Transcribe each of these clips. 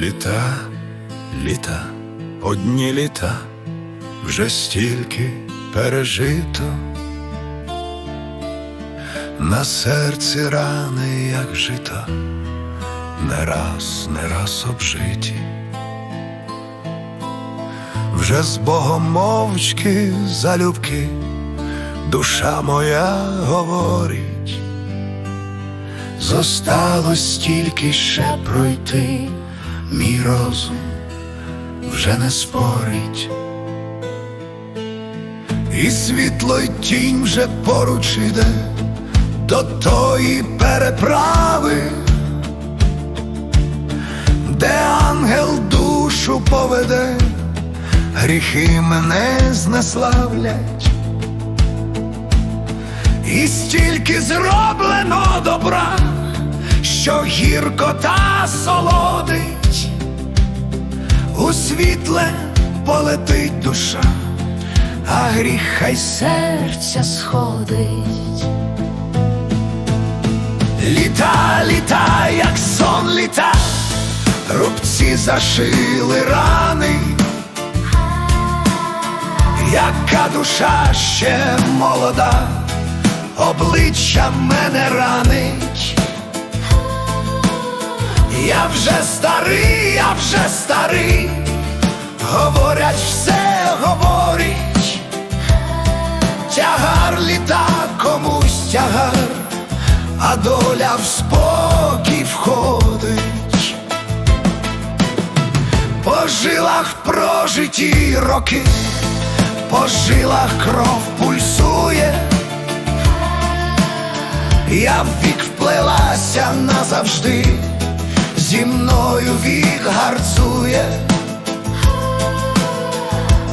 Літа, літа, одні літа, вже стільки пережито. На серці рани, як жита, не раз, не раз обжиті. Вже з Богом мовчки залюбки, душа моя говорить, зосталось тільки ще пройти, мій розум вже не спорить, і світло й тінь вже поруч іде до тої переправи, де ангел душу поведе, гріхи мене знеславлять, і стільки зроблено добра, що гіркота солодить, світле полетить душа, а гріх хай серця сходить. Літа, літа, як сон літа, рубці зашили рани, яка душа ще молода, обличчя мене ранить. Я вже старий, я вже старий, говорять, все говорить, тягар літа комусь тягар а доля в спокій входить, по жилах прожиті роки, по жилах кров пульсує, я в вік вплелася назавжди, зі мною вік гарцує,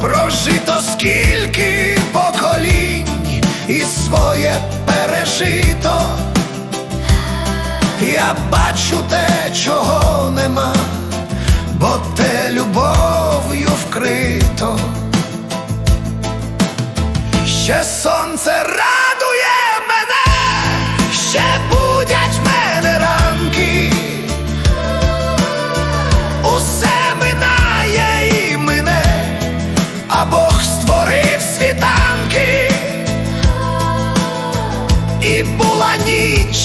прожито скільки поколінь і своє пережито. Я бачу те, чого нема, бо те любов'ю вкрито. Ще сонце радує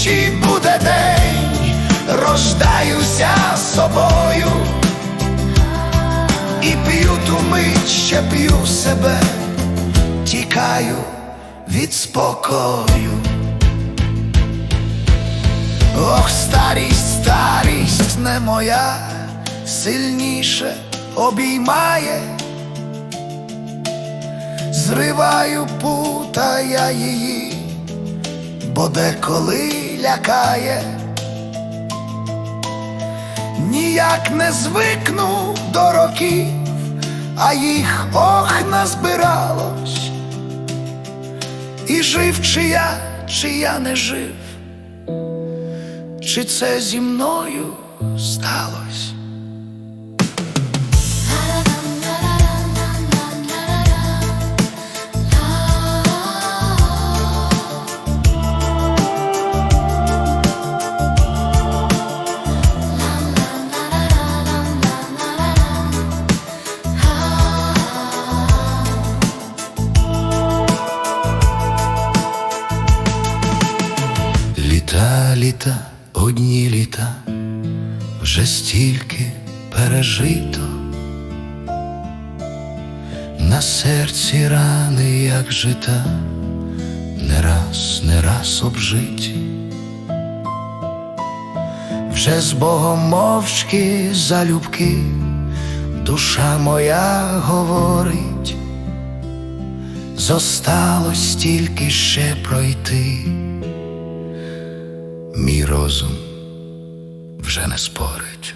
і буде день, рождаюся собою, і п'ю ту мить, ще п'ю себе, тікаю від спокою. Ох, старість, старість не моя, сильніше обіймає, зриваю пута я її бо деколи лякає, ніяк не звикну до років, а їх ох назбиралось, і жив чи я, чи я не жив, чи це зі мною сталося. Літа, одні літа, вже стільки пережито, на серці рани, як жита, не раз, не раз обжиті, вже з Богом мовчки залюбки, душа моя говорить, зосталось тільки ще пройти мій розум вже не спорить.